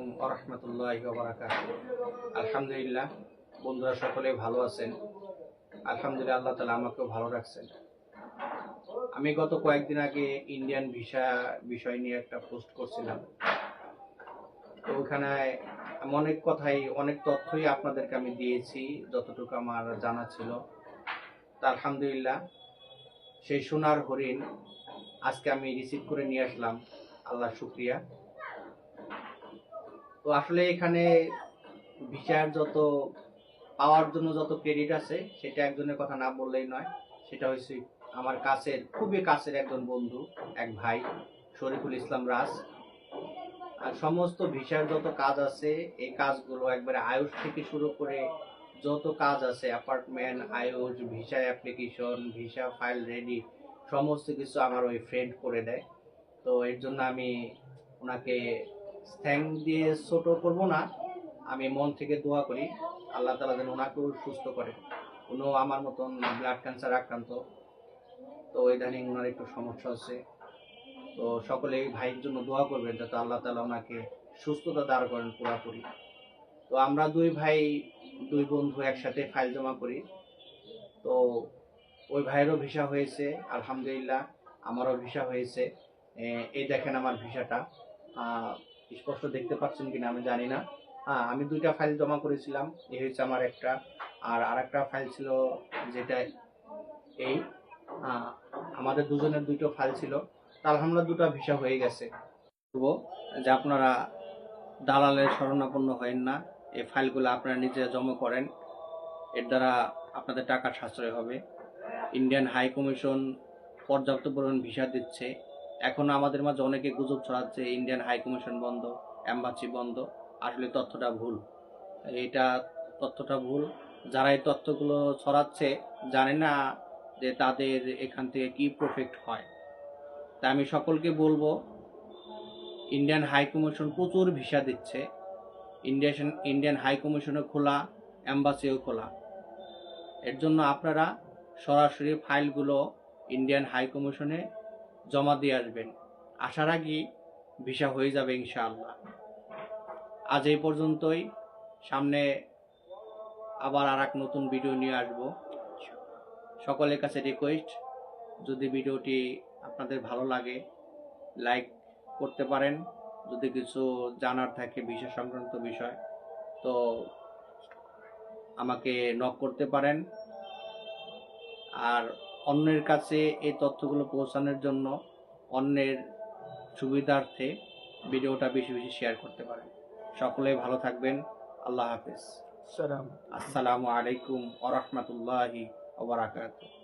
আরহামতুল্লাহ আলহামদুলিল্লাহ, বন্ধুরা সকলে ভালো আছেন। আলহামদুলিল্লাহ, আল্লাহ তালা আমাকেও ভালো রাখছেন। আমি গত কয়েকদিন আগে ইন্ডিয়ান ভিসা বিষয় নিয়ে একটা পোস্ট করছিলাম। তো ওখানে অনেক কথাই, অনেক তথ্যই আপনাদেরকে আমি দিয়েছি, যতটুকু আমার জানা ছিল। তা আলহামদুলিল্লাহ, সেই সোনার হরিণ আজকে আমি রিসিভ করে নিয়ে আসলাম। আল্লাহ শুক্রিয়া। আসলে এখানে ভিসার যত, পাওয়ার জন্য যত ক্রেডিট আছে, সেটা একজনের কথা না বললেই নয়। সেটা হচ্ছে আমার কাছের, খুবই কাছের একজন বন্ধু, এক ভাই, শরীফুল ইসলাম রাজ। আর সমস্ত ভিসার যত কাজ আছে, এই কাজগুলো একবারে আয়ুষ থেকে শুরু করে যত কাজ আছে apartment Ayush visa application visa file ready সমস্ত কিছু আমার ওই ফ্রেন্ড করে দেয়। তো এর জন্য আমি ওনাকে থ্যাংক দিয়ে ছোট করব না, আমি মন থেকে দোয়া করি, আল্লাহ তালা যেন ওনাকেও সুস্থ করে। উনিও আমার মতন ব্লাড ক্যান্সার আক্রান্ত। তো ইদানিং ওনার একটু সমস্যা আছে তো সকলে এই ভাইয়ের জন্য দোয়া করবেন যাতে আল্লাহ তালা ওনাকে সুস্থতা দাঁড় করেন পুরাপুরি। তো আমরা দুই ভাই, দুই বন্ধু একসাথে ফাইল জমা করি। তো ওই ভাইয়েরও ভিসা হয়েছে, আলহামদুলিল্লাহ, আমারও ভিসা হয়েছে। এই দেখেন আমার ভিসাটা। স্পষ্ট দেখতে পাচ্ছেন কিনা আমি জানি না। হ্যাঁ আমি দুইটা ফাইল জমা করেছিলাম। এই হচ্ছে আমার একটা। আর আরেকটা ফাইল ছিল যেটা এই। আমাদের দুজনের দুটো ফাইল ছিল। আলহামদুলিল্লাহ দুটো ভিসা হয়ে গেছে। যে আপনারা দালালের শরণাপন্ন হয়েন না। এই ফাইলগুলো আপনারা নিজে জমা করেন। এর দ্বারা আপনাদের টাকা সাশ্রয় হবে। ইন্ডিয়ান হাই কমিশন পর্যাপ্ত পরিমাণ ভিসা দিচ্ছে। এখন আমাদের মাঝে অনেকে গুজব ছড়াচ্ছে ইন্ডিয়ান হাই কমিশন বন্ধ অ্যাম্বাসি বন্ধ। আসলে তথ্যটা ভুল। এটা তথ্যটা ভুল। যারা এই তথ্যগুলো ছড়াচ্ছে জানে না যে তাদের এখান থেকে কি প্রফিট হয়। তা আমি সকলকে বলব ইন্ডিয়ান হাই কমিশন প্রচুর ভিসা দিচ্ছে। ইন্ডিয়ান ইন্ডিয়ান হাই কমিশনও খোলা অ্যাম্বাসিও খোলা। এর জন্য আপনারা সরাসরি ফাইলগুলো ইন্ডিয়ান হাই কমিশনে জমা দিয়ে আসবেন। আসার আগেই ভিসা হয়ে যাবে ইনশাআল্লাহ। আজ এই পর্যন্তই। সামনে আবার আর এক নতুন ভিডিও নিয়ে আসব। সকলের কাছে রিকোয়েস্ট যদি ভিডিওটি আপনাদের ভালো লাগে লাইক করতে পারেন। যদি কিছু জানার থাকে বিষয় সংক্রান্ত বিষয়, তো আমাকে নক করতে পারেন। আর অন্যের কাছে এই তথ্যগুলো পৌঁছানোর জন্য অন্যের সুবিধার্থে ভিডিওটা বেশি বেশি শেয়ার করতে পারেন। সকলে ভালো থাকবেন। আল্লাহ হাফেজ। সালাম। আসসালামু আলাইকুম আ রহমতুল্লাহি ওবরাকাতুহ